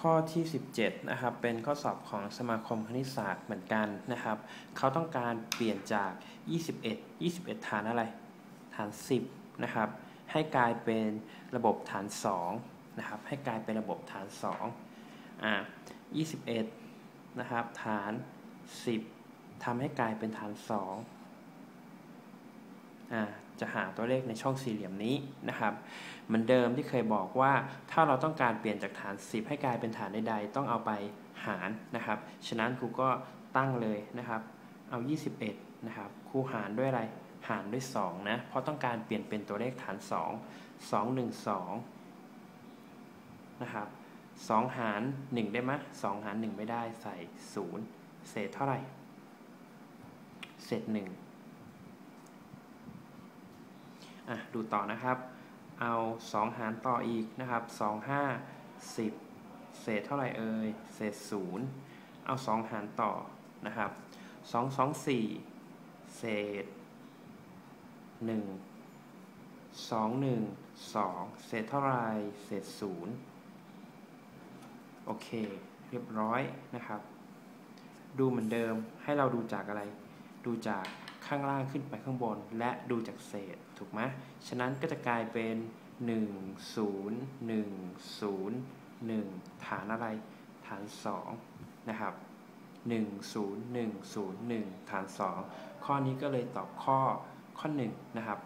ข้อที่ 17 นะครับ เป็นข้อสอบของสมาคมคณิตศาสตร์เหมือนกันนะครับ เขาต้องการเปลี่ยนจาก 21 21 ฐานอะไร ฐาน 10 นะครับ ให้กลายเป็นระบบฐาน2นะครับ ให้กลายเป็นระบบฐาน2อ่า21 นะครับ ฐาน 10ทำให้กลายเป็นฐาน2อ่า จะหาตัวเลขในช่องสี่เหลี่ยมนี้นะครับเหมือนเดิมที่เคยบอกว่าถ้าเราต้องการเปลี่ยนจากฐาน 10 ให้กลายเป็นฐานใดๆ ต้องเอาไปหารนะครับ ฉะนั้นครูก็ตั้งเลยนะครับ เอา 21 นะครับครูหารด้วยอะไร หารด้วย 2 นะ เพราะต้องการเปลี่ยนเป็นตัวเลขฐาน 2 2 1 2 นะครับ2หาร 1 ได้ไหม2หาร 1 ไม่ได้ใส่ 0 เศษเท่าไหร่ เศษ 1 อะดูต่อนะครับ เอา 2 หารต่ออีกนะครับ 2 5 10 เศษเท่าไหร่เอ่ย เศษ 0 เอา 2 หารต่อนะครับ2 2 4 เศษ 1 2 1 2 เศษเท่าไหร่เศษ 0 โอเค เรียบร้อยนะครับ ดูเหมือนเดิมให้เราดูจากอะไร ดูจาก ข้างล่างขึ้นไปข้างบน และดูจากเศษถูกไหมฉะนั้นก็จะกลายเป็น 1 0 1 0 1 ฐานอะไร ฐาน 2 นะครับ 1 0 1 0 1 ฐาน 2 ข้อนี้ก็เลยตอบข้อข้อ 1 นะครับ